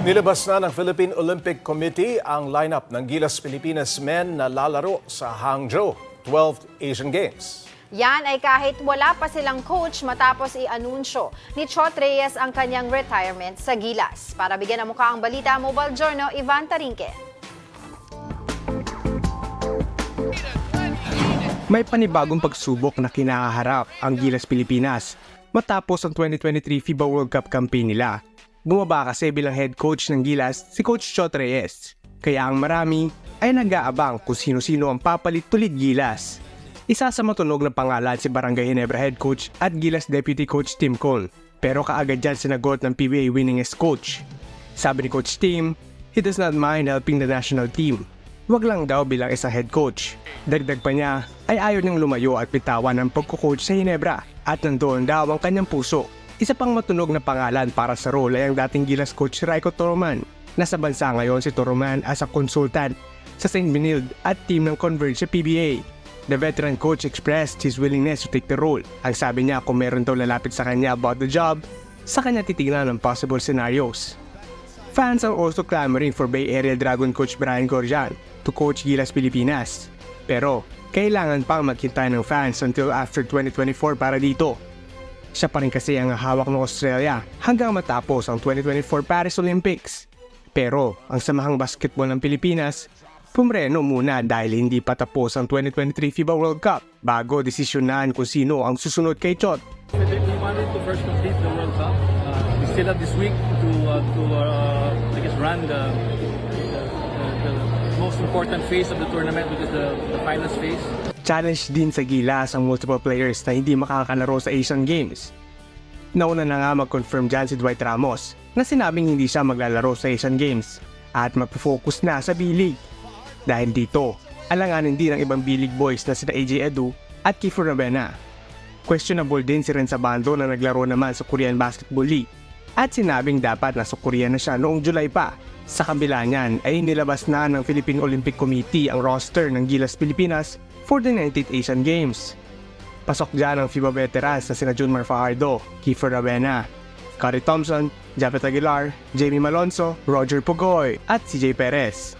Nilabas na ng Philippine Olympic Committee ang lineup ng Gilas Pilipinas men na lalaro sa Hangzhou 12th Asian Games. Yan ay kahit wala pa silang coach matapos i-anunsyo ni Chot Reyes ang kanyang retirement sa Gilas. Para bigyan ng mukha ang balita, Mobile Journal, Ivan Tarinque. May panibagong pagsubok na kinakaharap ang Gilas Pilipinas matapos ang 2023 FIBA World Cup campaign nila. Bumaba kasi bilang head coach ng Gilas si Coach Chot Reyes. Kaya ang marami ay nag-aabang kung sino-sino ang papalit tulid Gilas. Isa sa matunog na pangalan si Barangay Ginebra head coach at Gilas deputy coach Tim Cole. Pero kaagad dyan sinagot ng PBA winningest coach. Sabi ni Coach Tim, he does not mind helping the national team. Wag lang daw bilang isang head coach. Dagdag pa niya ay ayaw niyang lumayo at bitawan ng pagkukoach sa Hinebra at nandoon daw ang kanyang puso. Isa pang matunog na pangalan para sa role ay ang dating Gilas coach Raiko Toroman. Nasa bansa ngayon si Toroman as a consultant sa St. Benilde at team ng Converge sa PBA. The veteran coach expressed his willingness to take the role. Ang sabi niya kung meron daw lalapit sa kanya about the job, sa kanya titignan ang possible scenarios. Fans are also clamoring for Bay Area Dragon coach Brian Gorjan to coach Gilas Pilipinas. Pero, kailangan pang maghintay ng fans until after 2024 para dito. Siya pa rin kasi ang hawak ng Australia hanggang matapos ang 2024 Paris Olympics. Pero, ang samahang basketball ng Pilipinas, pumreno muna dahil hindi pa tapos ang 2023 FIBA World Cup bago desisyonan kung sino ang susunod kay Chot. Important phase of the tournament, which is the, the finals phase. Challenge din sa Gilas ang multiple players na hindi makakalaro sa Asian Games. Nauna na nga mag-confirm dyan si Dwight Ramos na sinabing hindi siya maglalaro sa Asian Games at magpo-focus na sa B-League. Dahil dito, alanganin din ang ibang B-League boys na sina AJ Edu at Kiefer Rabena. Questionable din si Renza Bando na naglaro naman sa Korean Basketball League at sinabing dapat nasa Korea na siya noong July pa. Sa kabila niyan ay nilabas na ng Philippine Olympic Committee ang roster ng Gilas Pilipinas for the 98 Asian Games. Pasok dyan ang FIBA veterans na sina Junmar Fajardo, Kiefer Ravena, Curry Thompson, Japet Aguilar, Jamie Malonzo, Roger Pugoy at CJ Perez.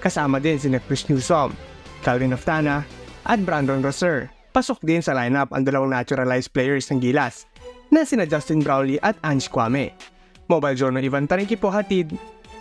Kasama din sina Chris Newsom, Calvin Oftana at Brandon Rosser. Pasok din sa lineup ang dalawang naturalized players ng Gilas na sina Justin Brownlee at Ange Kwame. Mobile Journal Ivan Tarinki po hatid